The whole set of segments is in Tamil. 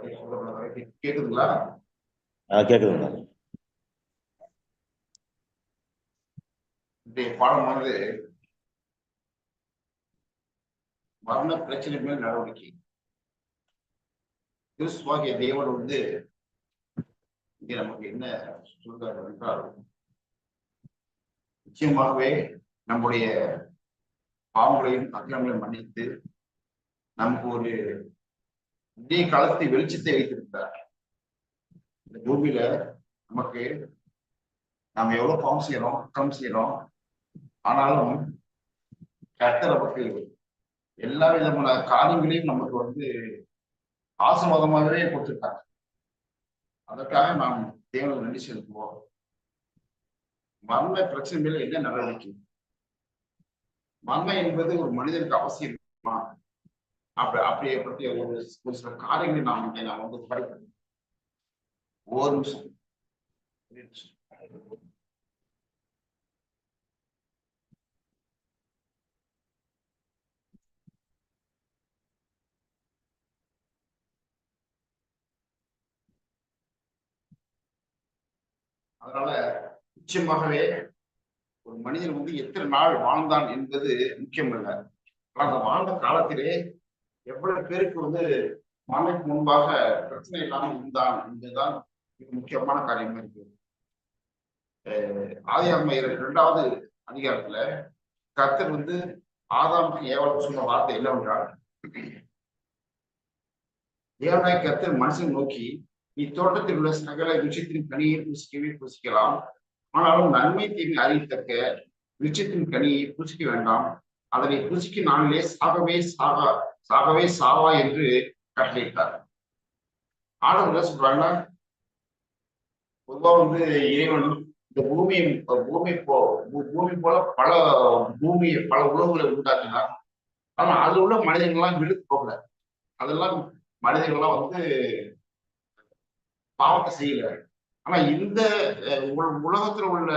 கேக்குதுங்களா? கேக்குதுங்க. இந்த பாடமானது மரண பிரச்சனை மேல் நடவடிக்கை. கிறிஸ்துவாகிய தேவன் வந்து இங்கே நமக்கு என்ன சொல்றாரு என்றால் நிச்சயமாகவே நம்முடைய பாவங்களையும் அக்கிரங்களையும் மன்னித்து நமக்கு ஒரு விடிய காலத்தை வெளிச்சத்தை வைத்திருக்கிறார் இந்த பூமியில நமக்கு நாம எவ்வளவு பாவம் செய்யறோம் அக்கம் செய்யறோம் ஆனாலும் கர்த்தர் நமக்கு எல்லா விதமான காரியங்களையும் நமக்கு வந்து ஆசீர்வாதமாகவே கொடுத்துருக்காங்க அதற்காக நாம் தேவனுக்கு நன்றி செலுத்துவோம். மரண பிரச்சனை மேல என்ன நடவடிக்கை? மரணம் என்பது ஒரு மனிதனுக்கு அவசியம் அப்படி அப்படி பற்றிய ஒரு ஒரு சில காரியங்களை நாம் இங்கே நாம் வந்து படிக்கணும். ஒரு நிமிஷம். அதனால நிச்சயமாகவே ஒரு மனிதன் வந்து எத்தனை நாள் வாழ்ந்தான் என்பது முக்கியம் ஆனா அந்த வாழ்ந்த காலத்திலே எவ்வளவு பேருக்கு வந்து மனைக்கு முன்பாக பிரச்சனை இல்லாமல் இருந்தான் என்பதுதான் முக்கியமான காரியமா இருக்கு. அஹ் ஆதி அம்மையர் இரண்டாவது அதிகாரத்துல கத்தர் வந்து ஆதாமுக்கு ஏவலுக்கு சொன்ன வார்த்தை என்றால் தேவனாய் கத்தர் மனுஷன் நோக்கி நீ தோட்டத்தில் உள்ள சகல விஷயத்தின் கனியை புசிக்கவே புசிக்கலாம். ஆனாலும் நன்மை தீமை அறியத்தக்க விஷயத்தின் கனியை புசிக்க வேண்டாம். அதனை புசிக்க நாளிலே சாகவே சாகா சாகவே சாவா என்று கட்டளையிட்டார். ஆனவங்க என்ன சொல்றாங்கன்னா பொதுவா வந்து இறைவன் இந்த பூமி பூமி போ பூமி போல பல பூமி பல உணவுகளை உண்டாக்கினார். ஆனா அதுல உள்ள மனிதர்கள்லாம் விழுத்து போகல. அதெல்லாம் மனிதர்கள்லாம் வந்து பாவத்தை செய்யல. ஆனா இந்த உலகத்துல உள்ள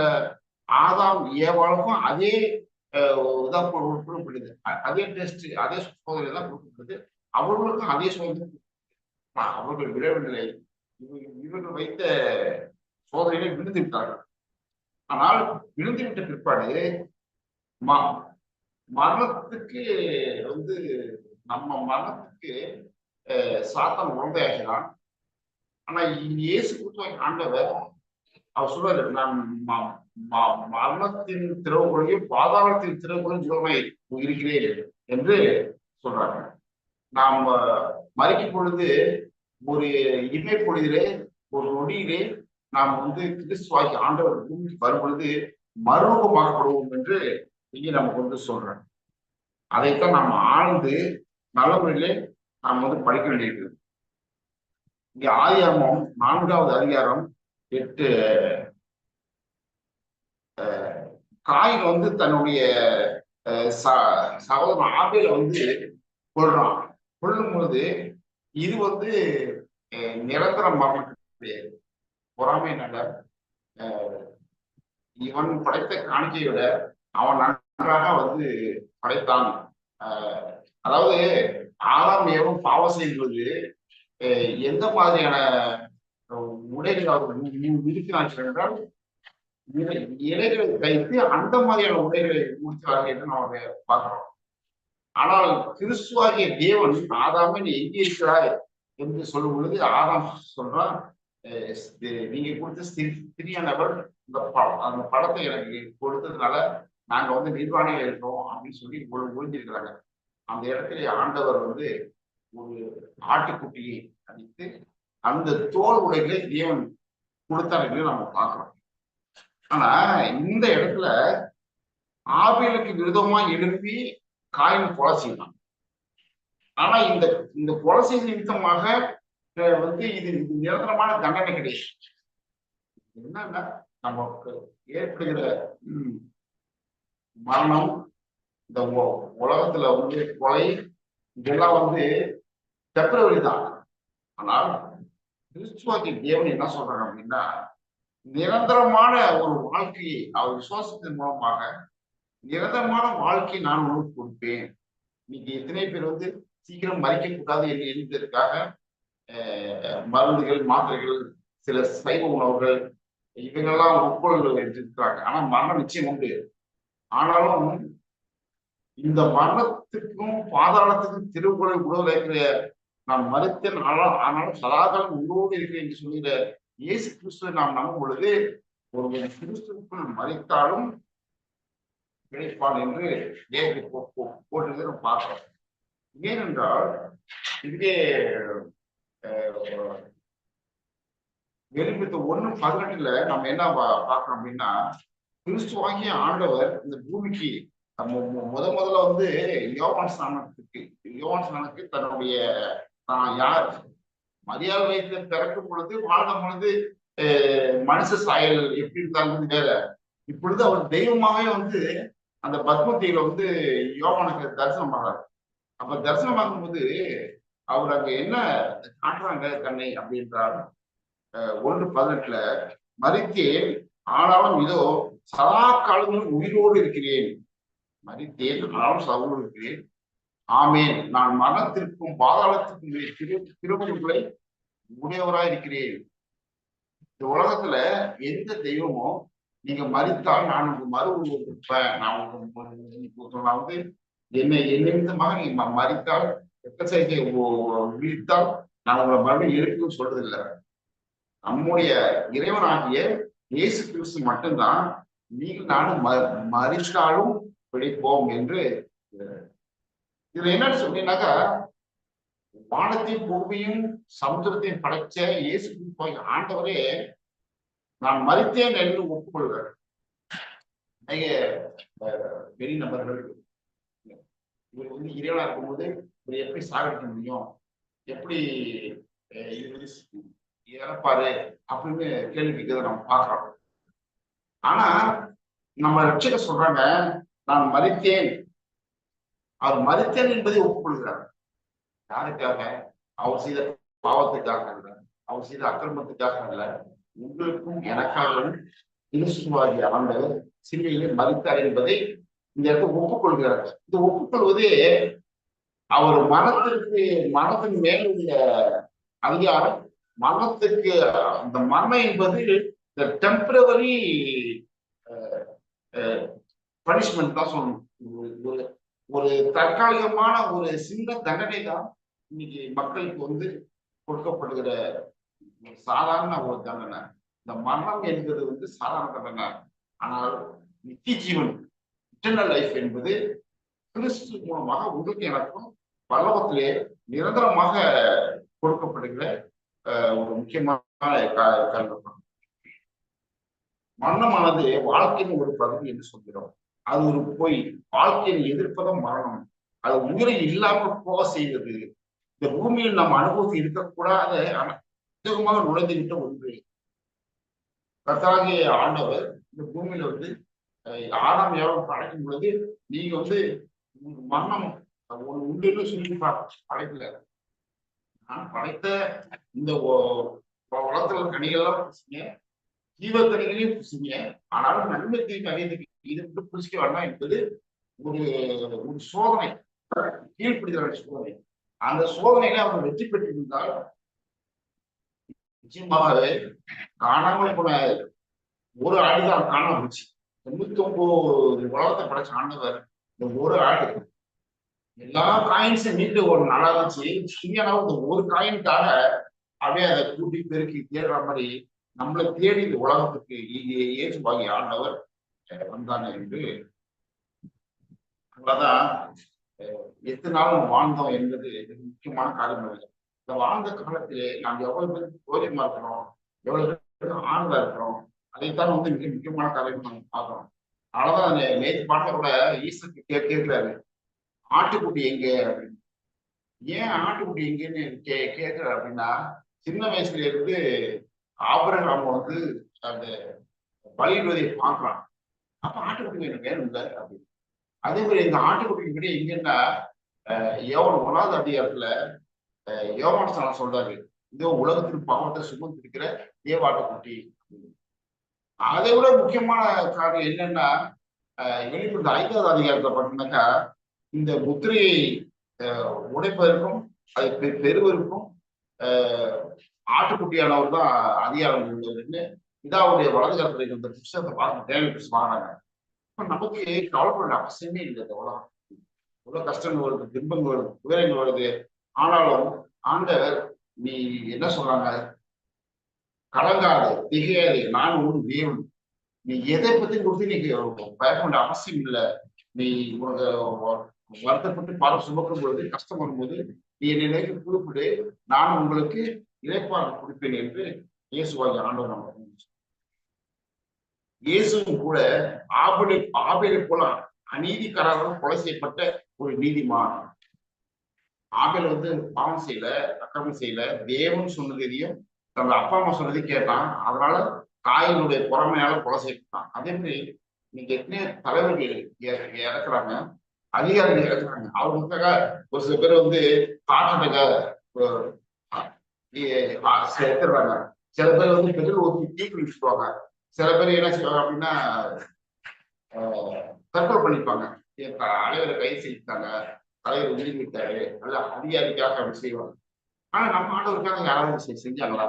ஆதாம் ஏவாளுக்கும் அதே இதான் கொடு- கொடுக்கப்படுது அதே டெஸ்ட் அதே சோதனை தான் கொடுக்கப்படுது அவர்களுக்கும் அதே சோதனை அவர்கள் விழவில்லை இவர்கள் வைத்த சோதனையை விழுந்து விட்டார்கள். ஆனால் விழுந்து விட்ட பிற்பாடு மரணத்துக்கு வந்து நம்ம மரணத்துக்கு சாத்தம் சாத்தான் உடந்தையாகிறான் ஆனா இயேசு கொடுத்த ஆண்டவர் அவர் சொல்றாரு நான் மரணத்தின் திறவுகளையும் பாதாளத்தின் திறவுகளையும் ஜீவனை இருக்கிறேன் என்று சொல்றாங்க. நாம் மறைக்கும் பொழுது ஒரு இமை பொழுதிலே ஒரு நொடியிலே நாம் வந்து கிறிஸ்துவாக்கி ஆண்டவர் பூமிக்கு வரும் பொழுது மறுமுகமாகப்படுவோம் என்று இங்கே நமக்கு வந்து சொல்றாங்க அதைத்தான் நாம் ஆழ்ந்து நல்ல முறையிலே நாம் வந்து படிக்க வேண்டியிருக்கிறது. இங்க ஆதியாகமம் நான்காவது அதிகாரம் எட்டு காயின் வந்து தன்னுடைய அஹ், ச- சகோதரன் ஆபேல வந்து கொள்றான் கொள்ளும் பொழுது இது வந்து நிரந்தர மரணத்துடைய பொறாமை நட இவன் படைத்த காணிக்கையை விட அவன் நன்றாக வந்து படைத்தான். அதாவது ஆறாம் ஏவம் பாவம் செய்வது எந்த மாதிரியான உடைகள் அவர் இருக்கிறார்கள் என்றால் இலைகளை தைத்து அந்த மாதிரியான உடைகளை முடித்தார்கள் என்று நாம் பார்க்கிறோம். ஆனால் கிறிஸ்துவாகிய தேவன் ஆதாமே நீ எங்கே இருக்கிறாய் என்று சொல்லும் பொழுது ஆதாம் சொல்றான் நீங்க கொடுத்த ஸ்திரி- ஸ்திரியானவர் இந்த படம் அந்த படத்தை எனக்கு கொடுத்ததுனால நாங்க வந்து நிர்வாணிகள் இருக்கிறோம் அப்படின்னு சொல்லி ஒழு- ஒழிஞ்சிருக்கிறாங்க அந்த இடத்துல ஆண்டவர் வந்து ஒரு ஆட்டுக்குட்டியை அடித்து அந்த தோல் உடைகளை தேவன் கொடுத்தார் என்று நம்ம பார்க்கிறோம். ஆனா இந்த இடத்துல ஆபிலுக்கு விரோதமா எழுப்பி காயின் கொலை செய்யலாம் ஆனா இந்த இந்த கொலை செய்த நிமித்தமாக வந்து இது இது நிரந்தரமான தண்டனை கிடையாது. என்னன்னா நமக்கு ஏற்படுகிற மரணம் இந்த உலகத்துல வந்து கொலை இதெல்லாம் வந்து டெம்பரவரி தான். ஆனால் கிறிஸ்துவாக்கி தேவன் என்ன சொல்றாங்க அப்படின்னா நிரந்தரமான ஒரு வாழ்க்கையை அவர் விசுவாசத்தின் மூலமாக நிரந்தரமான வாழ்க்கையை நான் உனக்கு கொடுப்பேன். இன்னைக்கு எத்தனை பேர் வந்து சீக்கிரம் மறிக்க கூடாது என்று எழுதியதற்காக மருந்துகள் மாத்திரைகள் சில சைவ உணவுகள் இவங்கெல்லாம் உட்கொள்ள இருக்கிறாங்க ஆனா மரணம் நிச்சயம் உண்டு. ஆனாலும் இந்த மரணத்துக்கும் பாதாளத்துக்கும் திருக்குறள் உணவு இருக்கிற நான் மறுத்தேன். ஆனால் ஆனாலும் சதாகாலம் உங்களோடு இருக்கிறேன் என்று சொல்கிற இயேசு கிறிஸ்துவை நாம் நம்பும் பொழுது ஒருவன் கிறிஸ்துக்குள் மறைத்தாலும் கிடைப்பான் என்று தேவத்தை போட்டு பார்க்கிறோம். ஏனென்றால் இங்கே அஹ், ஒண்ணு பதினெட்டுல நம்ம என்ன பா- பார்க்கிறோம் அப்படின்னா கிறிஸ்துவாகிய ஆண்டவர் இந்த பூமிக்கு முத முதல்ல வந்து யோவான் ஸ்நானத்துக்கு யோவான் ஸ்நானத்துக்கு தன்னுடைய தான் யார்? மரியாதை வயசுல பிறக்கும் பொழுது வாழும் பொழுது மனுஷ சாயல் எப்படி இருந்தாலும் வேற. இப்பொழுது அவர் தெய்வமாவே வந்து அந்த பத்மத்தியில வந்து யோகனுக்கு தரிசனம் பண்றாரு. அப்ப தரிசனம் பார்க்கும்போது அவர் அங்க என்ன காட்டுறாங்க கண்ணை அப்படின்றார். அஹ், ஒன்று பதினெட்டுல மறித்தேன் ஆனாலும் இதோ சதா காலங்களும் உயிரோடு இருக்கிறேன். மறித்தேன் ஆனாலும் சதோடு இருக்கிறேன். ஆமேன். நான் மரணத்திற்கும் பாதாளத்திற்கும் திரு திருமணங்களை உடையவராய் இருக்கிறேன் இந்த உலகத்துல எந்த தெய்வமும் நீங்க மறித்தால் நான் உங்க மறு உருவப்பேன் நான் உங்களுக்கு நான் வந்து என்னை என்ன நிமித்தமாக நீங்க மறித்தால் எக்கச்சைக்கை விழித்தால் நான் உங்களை மறுபடியும் எழுப்புன்னு சொல்றது இல்லை நம்முடைய இறைவனாகிய இயேசு கிறிஸ்து மட்டும்தான் நீங்கள் நானும் ம- மறித்தாலும் பிழைப்போம் என்று இதுல என்னன்னு சொன்னீங்கன்னாக்கா வானத்தையும் பூமியும் சமுத்திரத்தையும் படைச்ச இயேசு ஆண்டவரே நான் மறித்தேன் என்று ஒப்புக்கொள்கிறார் நிறைய பெரிய வெளி நபர்கள் இவர் வந்து இறைவனா இருக்கும்போது இவர் எப்படி சாகடிக்க முடியும்? எப்படி இது இறப்பாரு? அப்படின்னு கேள்வி நம்ம பார்க்கிறோம். ஆனா நம்ம ரட்சகர் சொல்றாங்க நான் மறித்தேன் அவர் மறித்தேன் என்பதை ஒப்புக்கொள்கிறார். யாருக்காக? அவர் செய்த பாவத்துக்காக அல்ல அவர் செய்த அக்கிரமத்துக்காக அல்ல. உங்களுக்கும் எனக்காகவும் கிறிஸ்துவாகி ஆண்டவர் சிலுவையிலே மறுத்தார் என்பதை இந்த இடத்துல ஒப்புக்கொள்கிறார். இந்த ஒப்புக்கொள்வதே அவர் மனத்திற்கு மனத்தின் மேல் உள்ள அதிகாரம். மனத்துக்கு அந்த மனம் என்பது இந்த டெம்பரவரி பனிஷ்மெண்ட் தான் சொல்லணும். ஒரு- தற்காலிகமான ஒரு சின்ன தண்டனை தான் இன்னைக்கு மக்களுக்கு வந்து கொடுக்கப்படுகிற ஒரு சாதாரண ஒரு தண்டனை. இந்த மரணம் என்பது வந்து சாதாரண தண்டனை. ஆனால் நித்திய ஜீவன் இட்டர்னல் லைஃப் என்பது கிறிஸ்து மூலமாக உங்களுக்கு எனக்கும் பல்லவத்திலே நிரந்தரமாக கொடுக்கப்படுகிற ஒரு முக்கியமான க- மரணமானது வாழ்க்கையின் ஒரு பகுதி என்று சொல்கிறோம். அது ஒரு பொய். வாழ்க்கையை எதிர்ப்பதும் மரணம். அது உயிரை இல்லாமல் போக செய்வது இந்த பூமியில் நம்ம அனுபவத்தில் இருக்கக்கூடாத அதிகமாக நுழைந்துவிட்ட ஒன்று. கர்த்தராகிய ஆண்டவர் இந்த பூமியில வந்து ஆறாம் ஆதாம் படைக்கும் பொழுது நீங்க வந்து மரணம் ஒரு உண்டுன்னு சொல்லி படைக்கல. நான் படைத்த இந்த உலகத்துல கனிகள்லாம் ஜீவக்கணிகளையும் புசிங்க ஆனாலும் நன்மை தீமை அறியதுக்கு இது மட்டும் புசிக்க வேண்டாம் என்பது ஒரு ஒரு சோதனை. கீழ்ப்பிடிதல் சோதனை. அந்த சோதனையில அவர் வெற்றி பெற்றிருந்தால் நிச்சயமாகவே காணாமல் போன ஒரு ஆடுதான் காணாம போச்சு. தொண்ணூத்தி ஒன்பது உலகத்தை படைச்ச ஆண்டவர் இந்த ஒரு ஆடு. எல்லா காயின்ஸும் மீட்டு ஒரு நல்லா இருந்துச்சு சுயனாவும் இந்த ஒரு காயின்காக அப்படியே அதை கூட்டி பெருக்கி தேடுற மாதிரி நம்மளை தேடி இந்த உலகத்துக்கு ஏற்றுவாகி ஆண்டவர் வந்தாங்க என்று. அவ்வளவுதான். எத்தனை நாள் வாழ்ந்தோம் என்பது முக்கியமான காரியம். இந்த வாழ்ந்த காலத்திலே நாம் எவ்வளவு பேருக்கு கோரியமா இருக்கிறோம் எவ்வளவு பேருக்கு ஆண்களா இருக்கிறோம் அதைத்தான் வந்து மிக முக்கியமான காரியம் நம்ம பார்க்கிறோம். அவ்வளவுதான். நே- நேற்று கூட ஈசனுக்கு கே கேட்கிறாரு. ஆட்டுக்குட்டி எங்க? அப்படின்னு. ஏன் ஆட்டுக்குட்டி எங்கன்னு கே கேட்கிறார் அப்படின்னா சின்ன வயசுல இருந்து ஆபரகம் வந்து அந்த பலியிடுவதை பார்க்கலாம் அப்ப ஆட்டுக்குட்டி எனக்கு வேணும்ல அப்படின்னு அதே மாதிரி இந்த ஆட்டுக்குட்டி கிட்ட எங்கன்னா யோவன் ஒன்றாவது அதிகாரத்துல அஹ், யோவான் சொல்றாரு இதோ உலகத்தின் பாவத்தை சுமந்திருக்கிற தேவாட்டுக்குட்டி. அப்படின்னு. அதை விட முக்கியமான காரணம் என்னன்னா வெளிப்படுத்த ஐந்தாவது அதிகாரத்துல பார்த்தீங்கன்னாக்கா இந்த முத்திரையை உடைப்பதற்கும் அதை பெ- பெறுவதற்கும் ஆஹ் ஆட்டுக்குட்டியானவர் தான் அதிகாரம் இருந்ததுன்னு இதாவுடைய வலது கருத்துல இந்த புத்தகத்தை பார்த்து தேவை வாங்கினாங்க இப்ப நமக்கு கவலைப்பட அவசியமே இல்லை இந்த உலகம். இவ்வளவு கஷ்டங்கள் வருது துன்பங்கள் வருது துயரங்கள் வருது. ஆனாலும் ஆண்டவர் நீ என்ன சொல்றாங்க கலங்காது திகையாது நான் ஒரு தேவன். நீ எதை பத்தி கொடுத்து நீ பயப்பட அவசியம் இல்லை. நீ உனக்கு வருத்தப்பட்டு பல சுமக்கும் பொழுது கஷ்டம் வரும்போது நீ என்னை நோக்கி குறிப்பிடு நான் உங்களுக்கு இழைப்பாளர் கொடுப்பேன் என்று இயேசுவாகி ஆண்டவர் நம்ம இயேசுவும் கூட ஆபலை ஆபலை போல அநீதிக்காரர்கள் கொலை செய்யப்பட்ட ஒரு நீதிமான். ஆபேல் வந்து பாவம் செய்யல அக்கிரமம் செய்யல. தேவன் சொன்னதையும் தன்னோட அப்பா அம்மா சொன்னதையும் கேட்டான். அதனால தாயினுடைய பொறாமையால கொலை செய்யப்பட்டான். அதே மாதிரி இன்னைக்கு எத்தனையோ தலைவர்கள் இறக்குறாங்க அதிகாரிகள் இறக்குறாங்க. அவங்களுக்காக ஒரு சில பேர் வந்து காட்டுறதுக்காக எடுத்துடுறாங்க சில பேர் வந்து பெட்ரோல் ஊற்றி டீ குடிச்சுக்குவாங்க. சில பேர் என்ன செய்வாங்க அப்படின்னா ஆஹ், தற்கொலை பண்ணிப்பாங்க. என் த- தலைவரை கைது செய்தாங்க தலைவர் உயிர் விட்டாரு. அதிகாரிக்காக அப்படி செய்வாங்க. ஆனா நம்ம ஆண்டவருக்காக யாராவது செஞ்சாங்களா?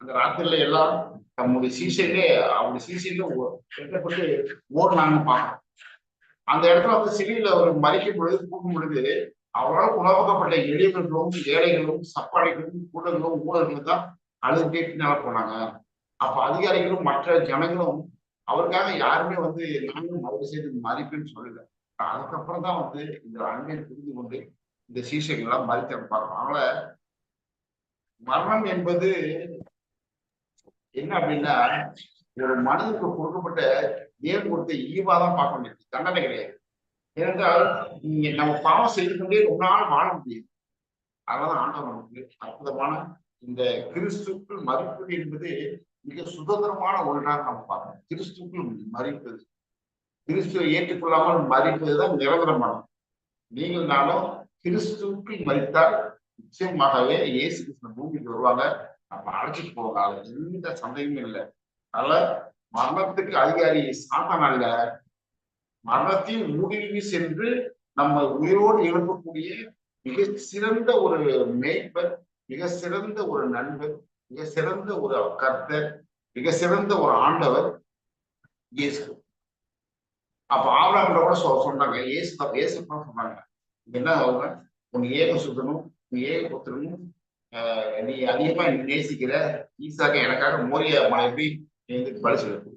அந்த ராத்திரில எல்லாம் தம்முடைய சீசையிலே அவங்க சீசையில வெட்டப்பட்டு ஓடுனாங்க பார்க்கணும் அந்த இடத்துல வந்து சிலியில ஒரு மறைக்கும் பொழுது கூடும் பொழுது அவரால் உணவகப்பட்ட எளியவர்களும் ஏழைகளும் சப்பாடிகளும் கூடங்களும் ஊழல்களும் தான் அழுது கேட்டுனால போனாங்க. அப்ப அதிகாரிகளும் மற்ற ஜனங்களும் அவருக்காக யாருமே வந்து நானும் அவர் செய்து மதிப்புன்னு சொல்லல. அதுக்கப்புறம் தான் வந்து இந்த அண்மையை புரிந்து கொண்டு இந்த சீசைகள் எல்லாம் மறித்து பார்க்கணும் அதனால மரணம் என்பது என்ன அப்படின்னா ஒரு மனதுக்கு கொடுக்கப்பட்ட ஏன் கொடுத்த ஈவா தான் பார்க்க முடியாது தண்டனை கிடையாது. ஏனென்றால் நீங்க நம்ம பாவம் செய்து கொண்டே ரொம்ப நாள் வாழ முடியும் அதனால ஆண்டவர் நமக்கு அற்புதமான இந்த கிறிஸ்துக்குள் மதிப்பது என்பது மிக சுதந்திரமான ஒன்றாக நம்ம பார்க்கணும். கிறிஸ்துக்குள் மறிப்பது கிறிஸ்துவை ஏற்றுக்கொள்ளாமல் மறிப்பதுதான் நிரந்தரமானது நீங்கள் நானும் கிறிஸ்துவுக்குள் மறித்தால் நிச்சயமாகவே இயேசு கிறிஸ்து பூமிக்கு வருவாங்க. நம்ம அழைச்சிட்டு போவாங்க எந்த சந்தேகமும் இல்லை. அதனால மரணத்துக்கு அதிகாரி சாத்தான் அல்ல மரணத்தின் முடிவு சென்று நம்ம உயிரோடு எழுப்பக்கூடிய மிக சிறந்த ஒரு மேய்ப்பர் மிக சிறந்த ஒரு நண்பர் மிக சிறந்த ஒரு கர்த்தர் மிக சிறந்த ஒரு ஆண்டவர் இயேசு. அப்ப ஆபிரகாம் கூட சொ- சொன்னாங்க இயேசு இயேசு சொன்னாங்க. என்ன அவங்க? உன் ஏக சுத்தனும் நீ ஏக புத்திரனும் நீ அதிகமா நேசிக்கிற ஈசாக்க எனக்காக மோரிய மனைவி நீ பலி செலுத்து.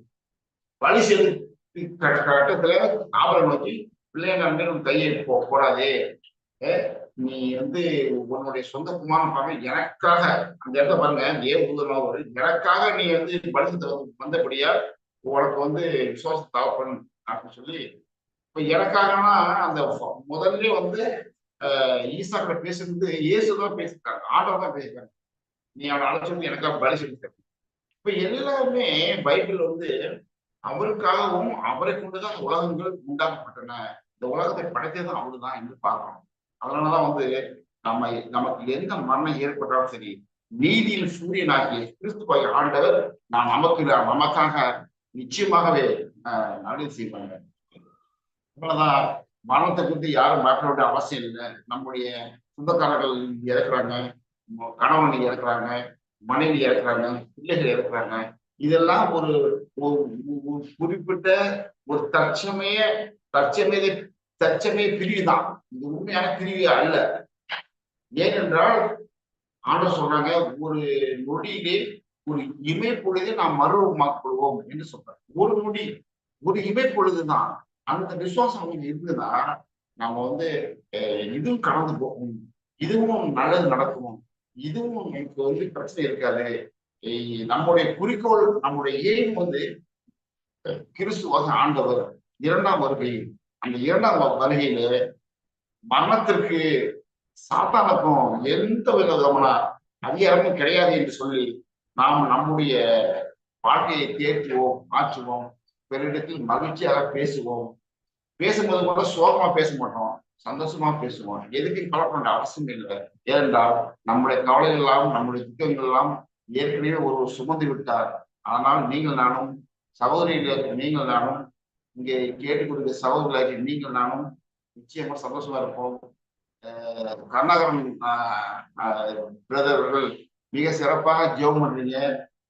பலி செலுத்தி கட்டத்துல ஆபரம் நோக்கி பிள்ளைங்க வந்து கையை போ போடாதே. நீ வந்து உன்னுடைய சொந்த குமாரம் பாருங்க எனக்காக அந்த இடத்த பாருங்க ஏ ஊதமா ஒரு எனக்காக நீ வந்து பலிசத்தை வந்தபடியா உனக்கு வந்து விசுவாச தாவப்பன் அப்படின்னு சொல்லி இப்ப எனக்காகனா அந்த முதல்ல வந்து ஆஹ் ஈசாக்கிட்ட பேசுறது இயேசுதான் பேசிருக்காங்க ஆண்டவர் தான் பேசிருக்காங்க நீ அவனை அழைச்சிருந்து எனக்காக பலி செலுத்த இப்ப எல்லாமே பைபிள் வந்து அவருக்காகவும் அவரை கொண்டுதான் உலகங்கள் உண்டாக்கப்பட்டன. இந்த உலகத்தை படைத்ததும் அவருதான் என்று பார்க்கணும். அதனாலதான் வந்து நம்ம நமக்கு எந்த மரணம் ஏற்பட்டாலும் சரி நீதியில் சூரியனாகிய கிறிஸ்துவாகிய ஆண்டவர் நான் நமக்கு நமக்காக நிச்சயமாகவே நல்லது செய்வாங்க. அவ்வளவுதான் மரணத்தை குறித்து யாரும் பயப்பட வேண்டிய அவசியம் இல்லை. நம்முடைய சொந்தக்காரர்கள் இறக்குறாங்க கணவன் இறக்குறாங்க மனைவி இறக்குறாங்க பிள்ளைகள் இறக்குறாங்க. இதெல்லாம் ஒரு ஒரு குறிப்பிட்ட ஒரு தற்சமய தற்சமய தற்சமய பிரிவு தான். இது உண்மையான பிரிவு அல்ல. ஏனென்றால் ஆண்டவர் சொல்றாங்க ஒரு நொடியிலே ஒரு இமை பொழுது நாம் மறுரூபமாக்கப்படுவோம் என்று சொல்றாங்க ஒரு நொடி ஒரு இமை பொழுதுதான் அந்த விசுவாசம் நமக்கு இருந்ததுன்னா நம்ம வந்து இதுவும் கடந்து போகும். இதுவும் நல்லது நடக்கும். இதுவும் நமக்கு வந்து பிரச்சனை இருக்காது. நம்முடைய குறிக்கோள் நம்முடைய எய்ம் வந்து கிறிஸ்துவாக ஆண்டவர் இரண்டாம் வருகை அந்த இரண்டாம் வருகையில மரணத்திற்கு சாத்தானக்கும் எந்த விதமான அதிகாரமும் கிடையாது என்று சொல்லி நாம் நம்முடைய வாழ்க்கையை தேற்றுவோம் மாற்றுவோம் பிறரிடத்தில் மகிழ்ச்சியாக பேசுவோம். பேசும்போது கூட சோகமா பேச மாட்டோம் சந்தோஷமா பேசுவோம். எதுக்கு கவலைப்பட அவசியம் இல்லை. ஏனென்றால் நம்முடைய கவலைகள் எல்லாம் நம்முடைய துக்கங்கள் எல்லாம் ஏற்கனவே ஒரு சுமந்து விட்டார். ஆனால் நீங்கள் நானும் சகோதரிகளுக்கு நீங்கள் நானும் இங்கே கேட்டுக்கொடுக்க சகோதரர்களாகி நீங்கள் நானும் நிச்சயமா சந்தோஷமா இருப்போம். கருணாகரன் பிரதர் மிக சிறப்பாக ஜெபம் பண்றீங்க.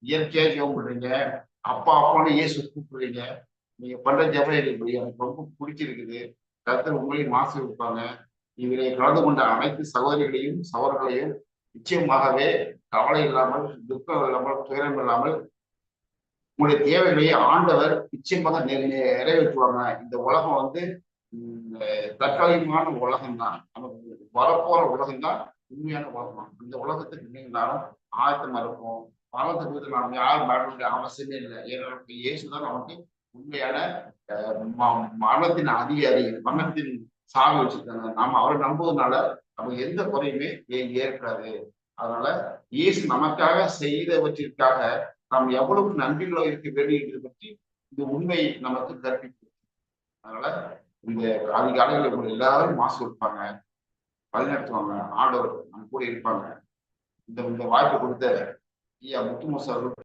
இயற்கையா ஜெபம் பண்றீங்க. அப்பா அப்பான்னு இயேசு கூப்பிடுறீங்க. நீங்க பண்ற ஜெபம் எனக்கு எனக்கு ரொம்ப பிடிச்சிருக்குது. கருத்து உங்களையும் மாசு இருப்பாங்க இவரை கலந்து கொண்ட அனைத்து சகோதரிகளையும் சவர்களையும் நிச்சயமாகவே கவலை இல்லாமல் துக்கம் இல்லாமல் துயரம் இல்லாமல் உங்களுடைய தேவைகளை ஆண்டவர் நிச்சயமாக நிறை- நிறைவேற்றுவாங்க இந்த உலகம் வந்து தற்காலிகமான உலகம் தான் நமக்கு வரப்போற உலகம் தான் உண்மையான உலகம் இந்த உலகத்துக்கு நீங்களாலும் ஆயத்தமா இருக்கும் பணத்தை குறித்து நாம் யாரும் பயப்பட அவசியமே இல்லை. ஏன்னா இயேசுதான் நமக்கு உண்மையான ம- மரணத்தின் அதிகாரி மரணத்தின் சாவி வச்சிருக்காங்க. நாம அவரை நம்புவதனால நமக்கு எந்த குறையுமே ஏ- ஏற்படாது அதனால இயேசு நமக்காக செய்தவற்றிற்காக நாம் எவ்வளவு நன்றிகளோ இருக்க வேண்டும் என்பது பற்றி இந்த உண்மை நமக்கு கற்பிக்கும். அதனால இந்த அதிகாலையில் உங்களை எல்லாரும் மாசு இருப்பாங்க வழிநடத்துவாங்க. ஆண்டவர் நம்ம கூட இருப்பாங்க. இந்த இந்த வாய்ப்பு கொடுத்த ஐயா முத்துமோசர்